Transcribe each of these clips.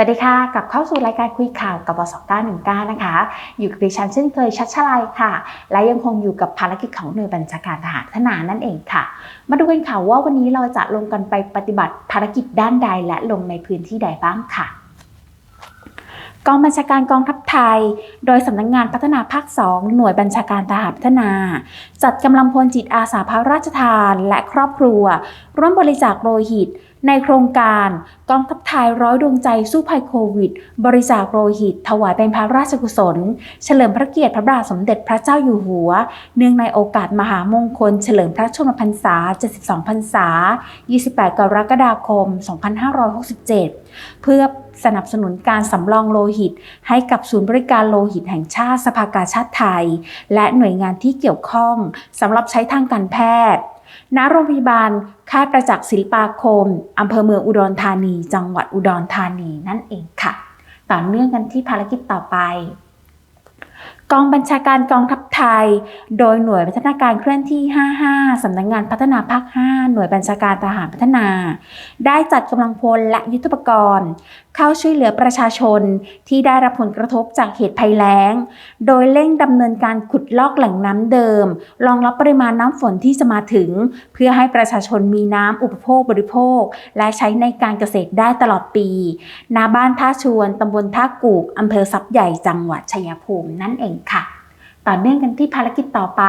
สวัสดีค่ะกลับเข้าสู่รายการคุยข่าวกับบส919นะคะ อยู่กับดิฉันเช่นเคยชัดชลัยค่ะ และยังคงอยู่กับภารกิจของหน่วยบัญชาการทหารทนานั่นเองค่ะ มาดูกันค่ะว่าวันนี้เราจะลงกันไปปฏิบัติภารกิจด้านใดและลงในพื้นที่ใดบ้างค่ะ กองบัญชาการกองทัพไทย โดยสำนักงงานพัฒนาภาค 2 หน่วยบัญชาการทหารพัฒนา จัดกำลังพลจิตอาสาพระราชทาน และครอบครัว ร่วมบริจาคโลหิต ในโครงการกองทัพไทยร้อยดวงใจสู้ภัยโควิด บริจาคโลหิต ถวายเป็นพระราชกุศล เฉลิมพระเกียรติพระบาทสมเด็จพระเจ้าอยู่หัว เนื่องในโอกาสมหามงคล เฉลิมพระชนมพรรษา 72 พรรษา 28 กรกฎาคม 2567 เพื่อ สนับสนุนการสำรองโลหิต ให้กับศูนย์บริการโลหิตแห่งชาติสภากาชาติไทย และหน่วยงานที่เกี่ยวข้องสำหรับใช้ทางการแพทย์ ณ โรงพยาบาลค่ายประจักษ์ศิลปาคมอำเภอเมืองอุดรธานี จังหวัดอุดรธานีนั่นเองค่ะ ต่อเนื่องกันที่ภารกิจต่อไป กองบัญชาการกองทัพไทย โดยหน่วยพัฒนาการเคลื่อนที่ 55 สำนักงงานพัฒนาภาค 5 หน่วยบัญชาการทหารพัฒนา ได้จัดกำลังพลและยุทธปกรณ์ เข้าช่วยเหลือประชาชนที่ได้รับผลกระทบจากเหตุภัยแล้ง โดยเร่งดำเนินการขุดลอกแหล่งน้ำเดิม รองรับปริมาณน้ำฝนที่จะมาถึง เพื่อให้ประชาชนมีน้ำอุปโภคบริโภค และใช้ในการเกษตรได้ตลอดปีณบ้านท่าชวนตำบลท่ากูกอำเภอซับใหญ่จังหวัดชัยภูมินั่นเองค่ะ ต่อเนื่องกันที่ภารกิจต่อไป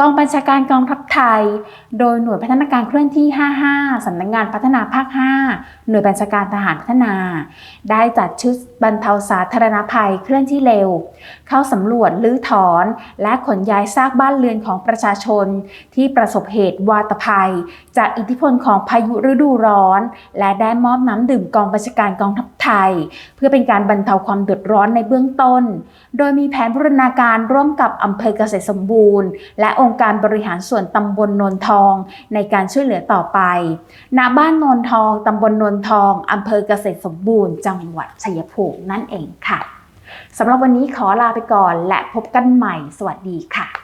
กองบัญชาการกองทัพไทย โดยหน่วยพัฒนาการเคลื่อนที่ 55 สำนักงงานพัฒนาภาค 5 หน่วยบัญชาการทหารพัฒนา ได้จัดชุดบรรเทาสาธารณภัยเคลื่อนที่เร็ว เข้าสำรวจลื้อถอน และขนย้ายซากบ้านเรือนของประชาชน ที่ประสบเหตุวาตภัย จากอิทธิพลของพายุฤดูร้อน และได้มอบน้ำดื่มกองบัญชาการกองทัพไทย เพื่อเป็นการบรรเทาความเดือดร้อนในเบื้องต้น โดยมีแผนบูรณาการร่วมกับอำเภอเกษตรสมบูรณ์ และองค์การบริหารส่วนตำบลนนทอง ในการช่วยเหลือต่อไป ณ บ้านนนทอง ตำบลนนทองอำเภอเกษตรสมบูรณ์ จังหวัดชัยภูมินั่นเองค่ะ สำหรับวันนี้ขอลาไปก่อนและพบกันใหม่ สวัสดีค่ะ